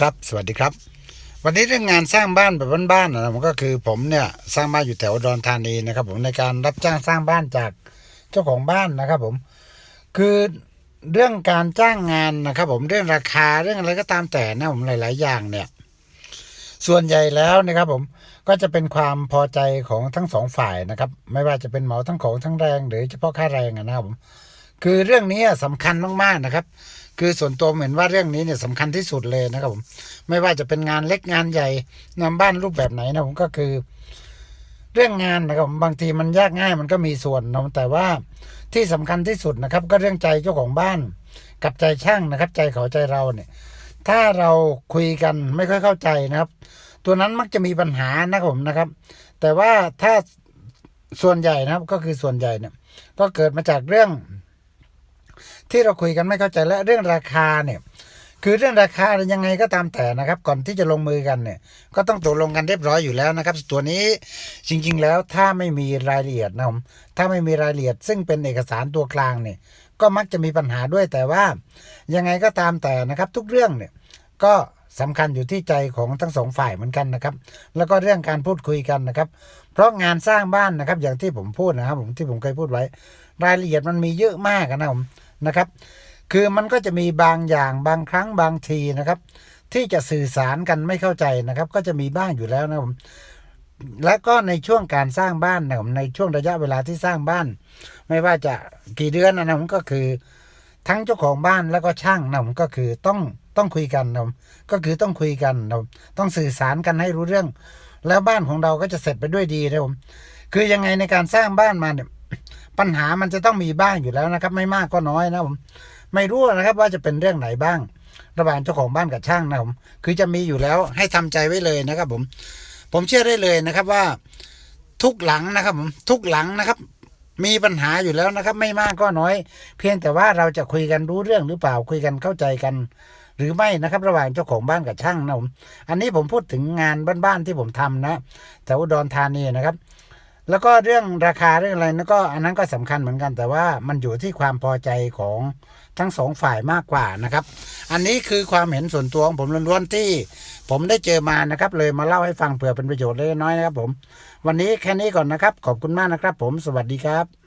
ครับ สวัสดีครับ วันนี้เรื่องงานสร้างบ้านแบบบ้านๆนะมันก็คือผมเนี่ยสร้างบ้านอยู่แถวดอนธานีนะครับผมในการรับจ้างสร้างบ้านจากเจ้าของบ้านนะครับผมคือเรื่องการจ้างงานนะครับ ผมเรื่องราคาเรื่องอะไรก็ตามแต่นะผมหลาย ๆ อย่างเนี่ย ส่วนใหญ่แล้วนะครับผมก็จะเป็นความพอใจของทั้งสองฝ่ายนะครับ ไม่ว่าจะเป็นเหมาทั้งของทั้งแรง หรือเฉพาะค่าแรงนะครับผม คือเรื่องนี้สำคัญมากๆนะครับ คือส่วนตัวผมเห็นว่าเรื่องนี้เนี่ยสำคัญที่สุดเลยนะครับผม ไม่ว่าจะเป็นงานเล็กงานใหญ่งานบ้านรูปแบบไหนนะผมก็คือ เรื่องงานนะครับบางทีมันยากง่ายมันก็มีส่วนนะแต่ว่าที่สำคัญที่สุดนะครับ ก็เรื่องใจเจ้าของบ้าน กับใจช่างนะครับ ใจเขาใจเราเนี่ย ถ้าเราคุยกันไม่ค่อยเข้าใจนะครับ ตัวนั้นมักจะมีปัญหานะครับผมนะครับ แต่ว่าถ้าส่วนใหญ่นะครับก็คือส่วนใหญ่เนี่ย ก็เกิดมาจากเรื่อง ที่เราคุยกันไม่เข้าใจและเรื่องราคาเนี่ยคือเรื่องราคายังไงก็ตามแต่นะครับ ก่อนที่จะลงมือกันเนี่ย ก็ต้องตกลงกันเรียบร้อยอยู่แล้วนะครับ ตัวนี้จริง ๆ แล้วถ้าไม่มีรายละเอียดนะผมถ้าไม่มีรายละเอียด ซึ่งเป็นเอกสารตัวกลางเนี่ย ก็มักจะมีปัญหาด้วยแต่ว่า ยังไงก็ตามแต่นะครับ ทุกเรื่องเนี่ยก็สำคัญอยู่ที่ใจของทั้งสองฝ่ายเหมือนกันนะครับ แล้วก็เรื่องการพูดคุยกันนะครับ เพราะงานสร้างบ้านนะครับ อย่างที่ผมพูดนะครับ ผมที่ผมเคยพูดไว้ รายละเอียดมันมีเยอะมากนะผม นะครับ คือมันก็จะมีบางอย่างบางครั้งบางทีนะครับ ที่จะสื่อสารกันไม่เข้าใจนะครับ ก็จะมีบ้างอยู่แล้วนะผมและก็ในช่วงการสร้างบ้านนะผมในช่วงระยะเวลาที่สร้างบ้าน ไม่ว่าจะกี่เดือนนะผมก็คือ ทั้งเจ้าของบ้านแล้วก็ช่างนะผมก็คือต้องต้องคุยกันนะผมก็คือต้องคุยกันนะผมต้องสื่อสารกันให้รู้เรื่อง แล้วบ้านของเราก็จะเสร็จไปด้วยดีนะผมคือยังไงในการสร้างบ้านมาเนี่ย ปัญหามันจะต้องมีบ้างอยู่แล้วนะครับ ไม่มากก็น้อยนะผมไม่รู้นะครับว่าจะเป็นเรื่องไหนบ้าง ระหว่างเจ้าของบ้านกับช่างนะผมคือจะมีอยู่แล้วให้ทำใจไว้เลยนะครับ ผม ผมเชื่อได้เลยนะครับว่า ทุกหลังนะครับผมทุกหลังนะครับ มีปัญหาอยู่แล้วนะครับ ไม่มากก็น้อย เพียงแต่ว่าเราจะคุยกันรู้เรื่องหรือเปล่าคุยกันเข้าใจกัน หรือไม่นะครับ ระหว่างเจ้าของบ้านกับช่างนะผมอันนี้ผมพูดถึงงานบ้านๆที่ผมทำนะแถวอุดรธานีนะครับ แล้วก็เรื่องราคาเรื่องอะไรนั่นก็อันนั้นก็สำคัญเหมือนกัน แต่ว่ามันอยู่ที่ความพอใจของทั้งสองฝ่ายมากกว่านะครับ อันนี้คือความเห็นส่วนตัวของผมล้วนๆที่ ผมได้เจอมานะครับ เลยมาเล่าให้ฟังเผื่อเป็นประโยชน์เล็กน้อยนะครับ ผม วันนี้แค่นี้ก่อนนะครับ ขอบคุณมากนะครับ ผมสวัสดีครับ